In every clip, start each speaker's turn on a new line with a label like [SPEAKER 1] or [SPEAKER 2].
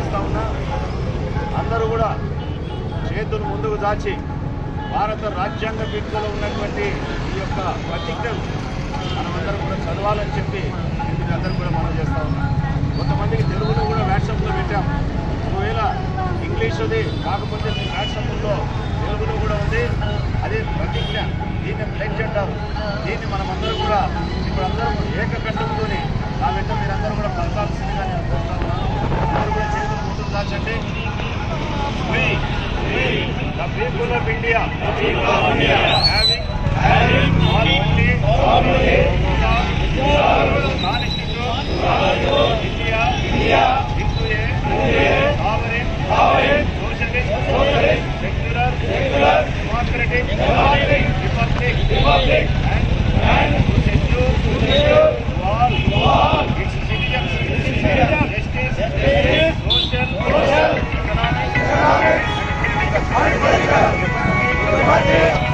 [SPEAKER 1] చేస్తా ఉన్నా. అందరూ కూడా చేతులు ముందుకు దాచి భారత రాజ్యాంగ పీఠికలో ఉన్నటువంటి ఈ యొక్క పర్టికులర్ మనమందరం కూడా చదవాలని చెప్పి నేను అందరూ కూడా మనం చేస్తా ఉన్నాం. కొంతమందికి తెలుగులో కూడా వాట్సాప్లో పెట్టాం. ఒకవేళ ఇంగ్లీషుది కాకపోతే మీ వాట్సాప్లో తెలుగులో కూడా ఉంది. అదే ప్రతిజ్ఞ దీన్ని ప్లెడ్జ్ అంటారు. దీన్ని మనమందరం కూడా ఇప్పుడు అందరం ఏకకంఠంతో ఆ వెంట మీరందరూ కూడా పలకాల్సిందిగా నేను Janata Chande. We, we, the people of India, the people of India, having, having formally, formally, constituted India, India, into a, into a sovereign, sovereign, socialist, socialist, secular, secular, democratic, democratic, republic, republic. Fight it!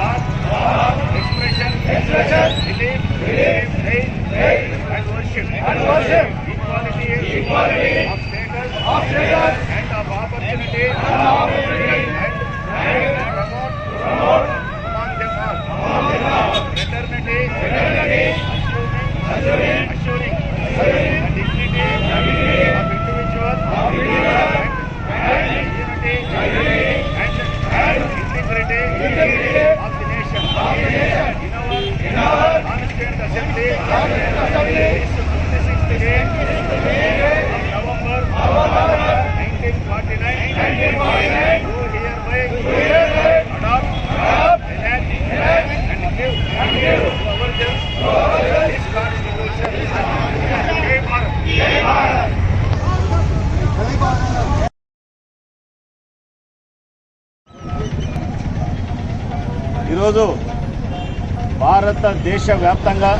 [SPEAKER 1] భారతదేశ వ్యాప్తంగా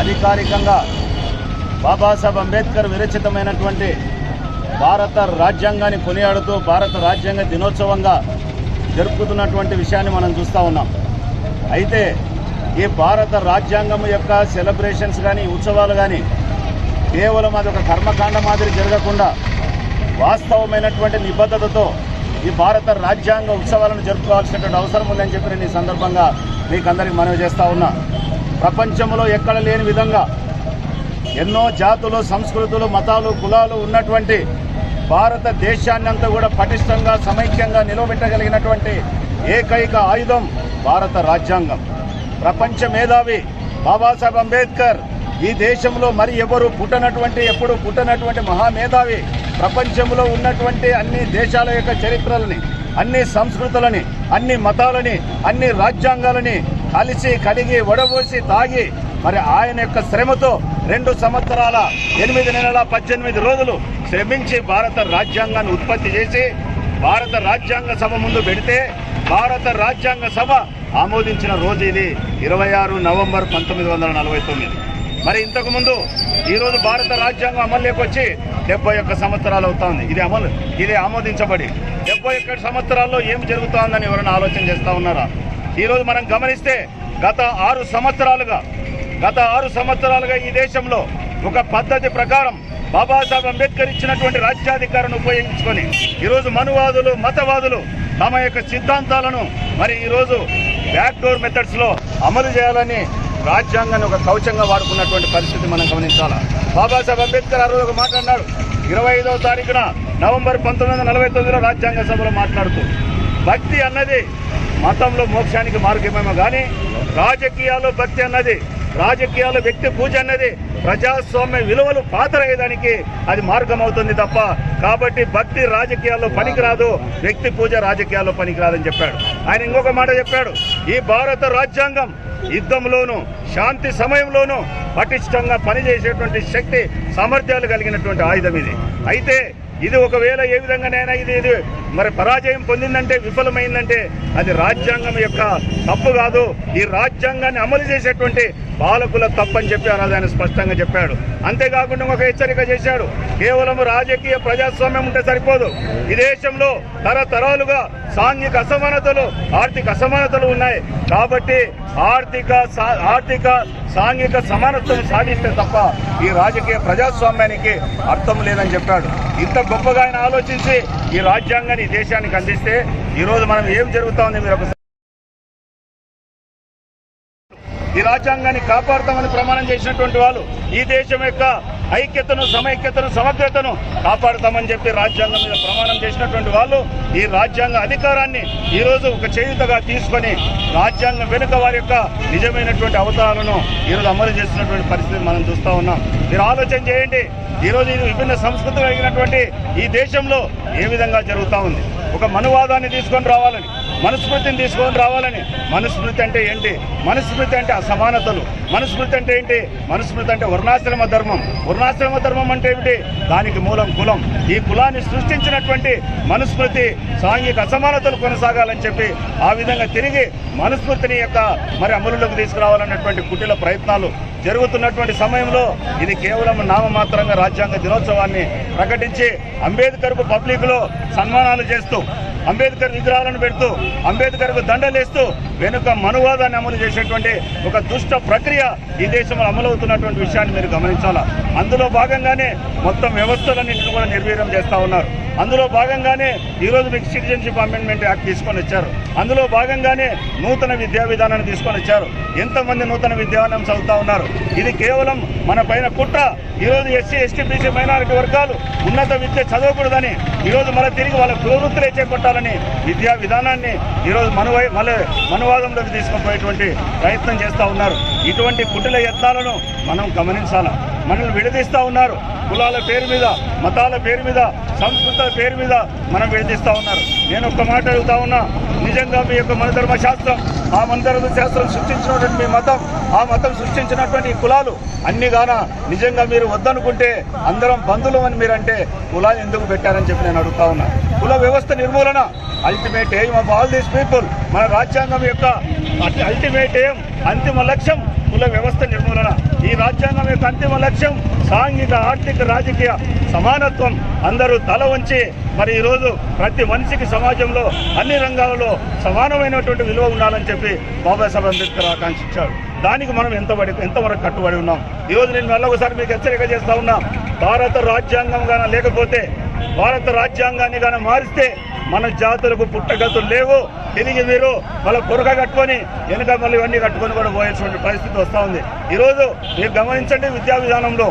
[SPEAKER 1] అధికారికంగా బాబాసాహెబ్ అంబేద్కర్ విరచితమైనటువంటి భారత రాజ్యాంగాన్ని కొనియాడుతూ భారత రాజ్యాంగ దినోత్సవంగా జరుపుతున్నటువంటి విషయాన్ని మనం చూస్తూ ఉన్నాం. అయితే ఈ భారత రాజ్యాంగం యొక్క సెలబ్రేషన్స్ కానీ ఉత్సవాలు కానీ కేవలం అది ఒక కర్మకాండ మాదిరి జరగకుండా వాస్తవమైనటువంటి నిబద్ధతతో ఈ భారత రాజ్యాంగ ఉత్సవాలను జరుపుకోవాల్సినటువంటి అవసరం ఉందని చెప్పి నేను ఈ సందర్భంగా మీకు అందరికి మనవి చేస్తూ ఉన్నా. ప్రపంచంలో ఎక్కడ లేని విధంగా ఎన్నో జాతులు సంస్కృతులు మతాలు కులాలు ఉన్నటువంటి భారతదేశాన్ని అంతా కూడా పటిష్టంగా సమైక్యంగా నిలవబెట్టగలిగినటువంటి ఏకైక ఆయుధం భారత రాజ్యాంగం. ప్రపంచ మేధావి బాబాసాహెబ్ అంబేద్కర్ ఈ దేశంలో మరి ఎవరు పుట్టనటువంటి ఎప్పుడు పుట్టనటువంటి మహామేధావి ప్రపంచంలో ఉన్నటువంటి అన్ని దేశాల యొక్క చరిత్రలని అన్ని సంస్కృతులని అన్ని మతాలని అన్ని రాజ్యాంగాలని కలిసి కలిగి వడబోసి తాగి మరి ఆయన యొక్క శ్రమతో రెండు సంవత్సరాల ఎనిమిది నెలల పద్దెనిమిది రోజులు శ్రమించి భారత రాజ్యాంగాన్ని ఉత్పత్తి చేసి భారత రాజ్యాంగ సభ ముందు పెడితే భారత రాజ్యాంగ సభ ఆమోదించిన రోజు ఇది ఇరవై ఆరు నవంబర్ పంతొమ్మిది వందల నలభై తొమ్మిది. మరి ఇంతకుముందు ఈరోజు భారత రాజ్యాంగం అమల్లోకి వచ్చి డెబ్బై ఒక్క సంవత్సరాలు అవుతోంది. ఇది అమలు ఇది ఆమోదించబడి. డెబ్బై ఒక్క సంవత్సరాల్లో ఏం జరుగుతోందని ఎవరైనా ఆలోచన చేస్తూ ఉన్నారా? ఈరోజు మనం గమనిస్తే గత ఆరు సంవత్సరాలుగా గత ఆరు సంవత్సరాలుగా ఈ దేశంలో ఒక పద్ధతి ప్రకారం బాబాసాహెబ్ అంబేద్కర్ ఇచ్చినటువంటి రాజ్యాధికారాన్ని ఉపయోగించుకొని ఈరోజు మనువాదులు మతవాదులు తమ యొక్క సిద్ధాంతాలను మరి ఈరోజు బ్యాక్ డోర్ మెథడ్స్లో అమలు చేయాలని రాజ్యాంగాన్ని ఒక కవచంగా వాడుకున్నటువంటి పరిస్థితి మనం గమనించాలా? బాబాసాహెబ్ అంబేద్కర్ ఆ రోజు ఒక మాట అన్నాడు. ఇరవై ఐదవ తారీఖున నవంబర్ పంతొమ్మిది వందల నలభై తొమ్మిదిలో రాజ్యాంగ సభలో మాట్లాడుతూ భక్తి అన్నది మతంలో మోక్షానికి మార్గమేమో కానీ రాజకీయాల్లో భక్తి అన్నది రాజకీయాల్లో వ్యక్తి పూజ అన్నది ప్రజాస్వామ్య విలువలు పాతరయ్యేదానికి అది మార్గం అవుతుంది తప్ప కాబట్టి భక్తి రాజకీయాల్లో పనికిరాదు వ్యక్తి పూజ రాజకీయాల్లో పనికిరాదని చెప్పాడు. ఆయన ఇంకొక మాట చెప్పాడు ఈ భారత రాజ్యాంగం యుద్ధంలోనూ శాంతి సమయంలోనూ పటిష్టంగా పనిచేసేటువంటి శక్తి సామర్థ్యాలు కలిగినటువంటి ఆయుధం ఇది. అయితే ఇది ఒకవేళ ఏ విధంగానైనా ఇది ఇది మరి పరాజయం పొందిందంటే విఫలమైందంటే అది రాజ్యాంగం యొక్క తప్పు కాదు. ఈ రాజ్యాంగాన్ని అమలు చేసేటువంటి పాలకుల తప్పని చెప్పి ఆయన స్పష్టంగా చెప్పాడు. అంతేకాకుండా ఒక హెచ్చరిక చేశాడు. కేవలం రాజకీయ ప్రజాస్వామ్యం ఉంటే సరిపోదు. ఈ దేశంలో తరతరాలుగా సాంఘిక అసమానతలు ఆర్థిక అసమానతలు ఉన్నాయి. కాబట్టి ఆర్థిక సా- ఆర్థిక సాంఘిక సమానత్వం సాధిస్తే తప్ప ఈ రాజకీయ ప్రజాస్వామ్యానికి అర్థం లేదని చెప్పాడు. ఇంత గొప్పగా ఆయన ఆలోచించి ఈ రాజ్యాంగాన్ని ఈ దేశానికి అందిస్తే ఈరోజు మనం ఏం జరుగుతోంది మీరు ఒకసారి ఈ రాజ్యాంగాన్ని కాపాడుతామని ప్రమాణం చేసినటువంటి వాళ్ళు ఈ దేశం యొక్క ఐక్యతను సమైక్యతను సమగ్రతను కాపాడుతామని చెప్పి రాజ్యాంగం మీద ప్రమాణం చేసినటువంటి వాళ్ళు ఈ రాజ్యాంగ అధికారాన్ని ఈరోజు ఒక చేయుతగా తీసుకొని రాజ్యాంగం వెనుక వారి యొక్క నిజమైనటువంటి అవతారాలను ఈరోజు అమలు చేస్తున్నటువంటి పరిస్థితి మనం చూస్తూ ఉన్నాం. మీరు ఆలోచన చేయండి. ఈరోజు ఇది విభిన్న సంస్కృతి కలిగినటువంటి ఈ దేశంలో ఏ విధంగా జరుగుతూ ఉంది? ఒక మనువాదాన్ని తీసుకొని రావాలని మనుస్మృతిని తీసుకొని రావాలని. మనుస్మృతి అంటే ఏంటి? మనుస్మృతి అంటే అసమానతలు. మనుస్మృతి అంటే ఏంటి? మనుస్మృతి అంటే వర్ణాశ్రమ ధర్మం. వర్ణాశ్రమ ధర్మం అంటే ఏమిటి? దానికి మూలం కులం. ఈ కులాన్ని సృష్టించినటువంటి మనుస్మృతి సాంఘిక అసమానతలు కొనసాగాలని చెప్పి ఆ విధంగా తిరిగి మనుస్మృతిని యొక్క మరి అమలులోకి తీసుకురావాలన్నటువంటి కుటిల ప్రయత్నాలు జరుగుతున్నటువంటి సమయంలో ఇది కేవలం నామమాత్రంగా రాజ్యాంగ దినోత్సవాన్ని ప్రకటించి అంబేద్కర్కు పబ్లిక్లో సన్మానాలు చేస్తూ అంబేద్కర్ విగ్రహాలను పెడుతూ అంబేద్కర్కు దండలేస్తూ వెనుక మనువాదాన్ని అమలు చేసేటువంటి ఒక దుష్ట ప్రక్రియ ఈ దేశంలో అమలవుతున్నటువంటి విషయాన్ని మీరు గమనించాలా? అందులో భాగంగానే మొత్తం వ్యవస్థలన్నింటినీ కూడా నిర్వీర్యం చేస్తా ఉన్నారు. అందులో భాగంగానే ఈరోజు మీకు సిటిజన్షిప్ అమెండ్మెంట్ యాక్ట్ తీసుకొని వచ్చారు. అందులో భాగంగానే నూతన విద్యా విధానాన్ని తీసుకొని వచ్చారు. ఎంతమంది నూతన విద్యానం చదువుతా ఉన్నారు? ఇది కేవలం మన పైన కుట్ర. ఈరోజు ఎస్సీ ఎస్టీ బీసీ మైనారిటీ వర్గాలు ఉన్నత విద్య చదవకూడదని ఈరోజు మళ్ళీ తిరిగి వాళ్ళ ప్రవృత్తులే చేపట్టాలని విద్యా విధానాన్ని ఈరోజు మనువై మళ్ళీ మనువాదంలోకి తీసుకుపోయేటువంటి ప్రయత్నం చేస్తూ ఉన్నారు. ఇటువంటి కుటిల యత్నాలను మనం గమనించాలా? మనల్ని విడదీస్తా ఉన్నారు. కులాల పేరు మీద మతాల పేరు మీద సంస్కృతుల పేరు మీద మనం విడదీస్తా ఉన్నారు. నేను ఒక్క మాట అడుగుతా ఉన్నా నిజంగా మీ యొక్క మనధర్మ శాస్త్రం ఆ మనధర్మ శాస్త్రం సృష్టించినటువంటి మీ మతం ఆ మతం సృష్టించినటువంటి ఈ కులాలు అన్ని గాన నిజంగా మీరు వద్దనుకుంటే అందరం బంధువులు అని మీరంటే కులాలు ఎందుకు పెట్టారని చెప్పి నేను అడుగుతా ఉన్నా. కుల వ్యవస్థ నిర్మూలన ultimate aim of all these people మన రాజ్యాంగం యొక్క అల్టిమేట్ ఎయిమ్ అంతిమ లక్ష్యం కుల వ్యవస్థ నిర్మూలన. ఈ రాజ్యాంగం యొక్క అంతిమ లక్ష్యం. సాంఘిక ఆర్థిక రాజకీయ సమానత్వం అందరూ తల వంచి మరి ఈరోజు ప్రతి మనిషికి సమాజంలో అన్ని రంగాలలో సమానమైనటువంటి విలువ ఉండాలని చెప్పి బాబాసాహెబ్ అంబేద్కర్ ఆకాంక్షించాడు దానికి మనం ఎంతబడి ఎంతవరకు కట్టుబడి ఉన్నాం? ఈరోజు నేను మళ్ళీ ఒకసారి మీకు హెచ్చరిక చేస్తా ఉన్నా భారత రాజ్యాంగం గాన లేకపోతే భారత రాజ్యాంగాన్ని కానీ మారిస్తే మన జాతులకు పుట్టగతులు లేవు. తిరిగి మీరు వాళ్ళ పొరక కట్టుకొని వెనుక మళ్ళీ ఇవన్నీ కట్టుకొని కూడా పోయేటువంటి పరిస్థితి వస్తూ ఉంది. ఈరోజు మీరు గమనించండి విద్యా విధానంలో.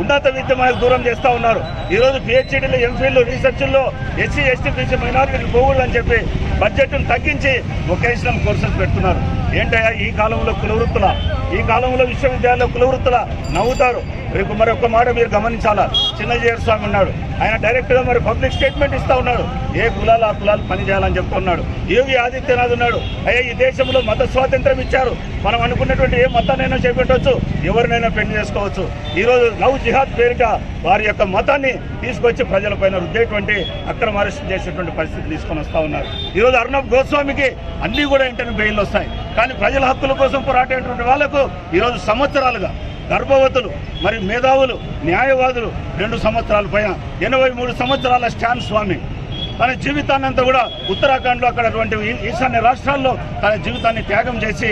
[SPEAKER 1] ఉన్నత విద్య మనకు దూరం చేస్తూ ఉన్నారు. ఈరోజు పిహెచ్డీలు ఎంఫీలు రీసెర్చ్ల్లో ఎస్సీ ఎస్టీ బీసీ మైనారిటీలు పోగుళ్ళు అని చెప్పి బడ్జెట్ను తగ్గించి వొకేషనల్ కోర్సెస్ పెడుతున్నారు. ఏంటయ్యా ఈ కాలంలో కులవృత్తుల ఈ కాలంలో విశ్వవిద్యాలయంలో కులవృత్తుల నవ్వుతారు. రేపు మరి ఒక్క మాట మీరు గమనించాలా? చిన్నజీయర్ స్వామి ఉన్నాడు. ఆయన డైరెక్ట్గా మరి పబ్లిక్ స్టేట్మెంట్ ఇస్తూ ఉన్నాడు. ఏ కులాలు ఆ కులాలు పనిచేయాలని చెప్తున్నాడు. యోగి ఆదిత్యనాథ్ ఉన్నాడు. అయ్యా ఈ దేశంలో మత స్వాతంత్రం ఇచ్చారు. మనం అనుకున్నటువంటి ఏ మతాన్నైనా చేపెట్టవచ్చు ఎవరినైనా పెళ్ళి చేసుకోవచ్చు. ఈరోజు నవ్ లవ్ జిహాద్ పేరిట వారి యొక్క మతాన్ని తీసుకొచ్చి ప్రజలపైన రుద్దేటువంటి అక్రమ అరెస్ట్ చేసేటువంటి పరిస్థితి తీసుకొని వస్తూ ఉన్నారు. ఈరోజు అర్ణబ్ గోస్వామికి అన్నీ కూడా ఇంటర్ని బెయిల్ వస్తాయి. కానీ ప్రజల హక్కుల కోసం పోరాటేటువంటి వాళ్ళకు ఈరోజు సంవత్సరాలుగా గర్భవతులు మరి మేధావులు న్యాయవాదులు రెండు సంవత్సరాల పైన ఎనభై మూడు సంవత్సరాల స్టాన్ స్వామి. తన జీవితాన్నంతా కూడా ఉత్తరాఖండ్లో అక్కడ అటువంటి ఈశాన్య రాష్ట్రాల్లో తన జీవితాన్ని త్యాగం చేసి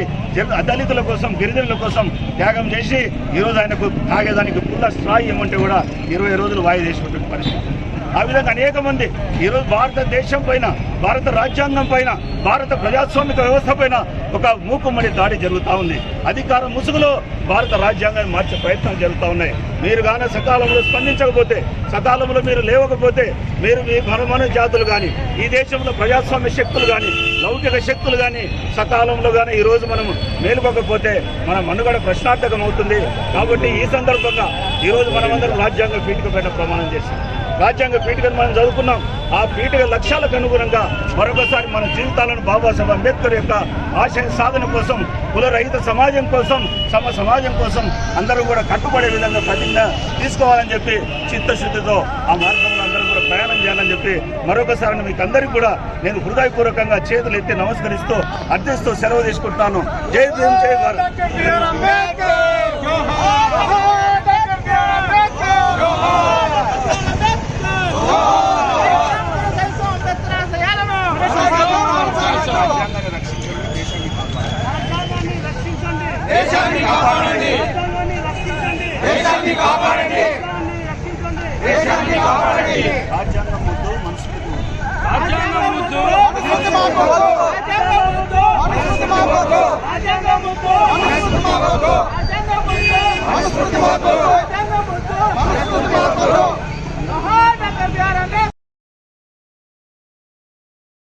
[SPEAKER 1] దళితుల కోసం గిరిజనుల కోసం త్యాగం చేసి ఈరోజు ఆయనకు తాగేదానికి పుల్ల స్థాయి ఏమంటే కూడా ఇరవై రోజులు వాయి చేసినటువంటి పరిస్థితి. ఆ విధంగా అనేక మంది ఈరోజు భారతదేశం పైన భారత రాజ్యాంగం పైన భారత ప్రజాస్వామిక వ్యవస్థ పైన ఒక మూకుమ్మడి దాడి జరుగుతూ ఉంది. అధికార ముసుగులో భారత రాజ్యాంగాన్ని మార్చే ప్రయత్నాలు జరుగుతూ ఉన్నాయి. మీరు కానీ సకాలంలో స్పందించకపోతే సకాలంలో మీరు లేవకపోతే మీరు మీ మనమన జాతులు కానీ ఈ దేశంలో ప్రజాస్వామ్య శక్తులు కానీ లౌకిక శక్తులు కానీ సకాలంలో కానీ ఈరోజు మనం మేలుకోకపోతే మన మనుగడ ప్రశ్నార్థకం అవుతుంది కాబట్టి ఈ సందర్భంగా ఈరోజు మనమందరం రాజ్యాంగం పీఠిక పైన ప్రమాణం చేశాం. రాజ్యాంగ పీఠికను మనం చదువుకున్నాం. ఆ పీఠిక లక్ష్యాలకు అనుగుణంగా మరొకసారి మన జీవితాలను బాబాసాహెబ్ అంబేద్కర్ యొక్క ఆశయ సాధన కోసం కులరహిత సమాజం కోసం సమ సమాజం కోసం అందరూ కూడా కట్టుబడే విధంగా ప్రతిజ్ఞ తీసుకోవాలని చెప్పి చిత్తశుద్ధితో ఆ మార్గంలో అందరూ కూడా ప్రయాణం చేయాలని చెప్పి మరొకసారి మీకు అందరికీ కూడా నేను హృదయపూర్వకంగా చేతులు ఎత్తి నమస్కరిస్తూ అర్థిస్తూ సెలవు తీసుకుంటున్నాను. జై భీమ్ జై భారత్.
[SPEAKER 2] కాపాడండి. దేశాన్ని కాపాడండి. దేశాన్ని కాపాడండి.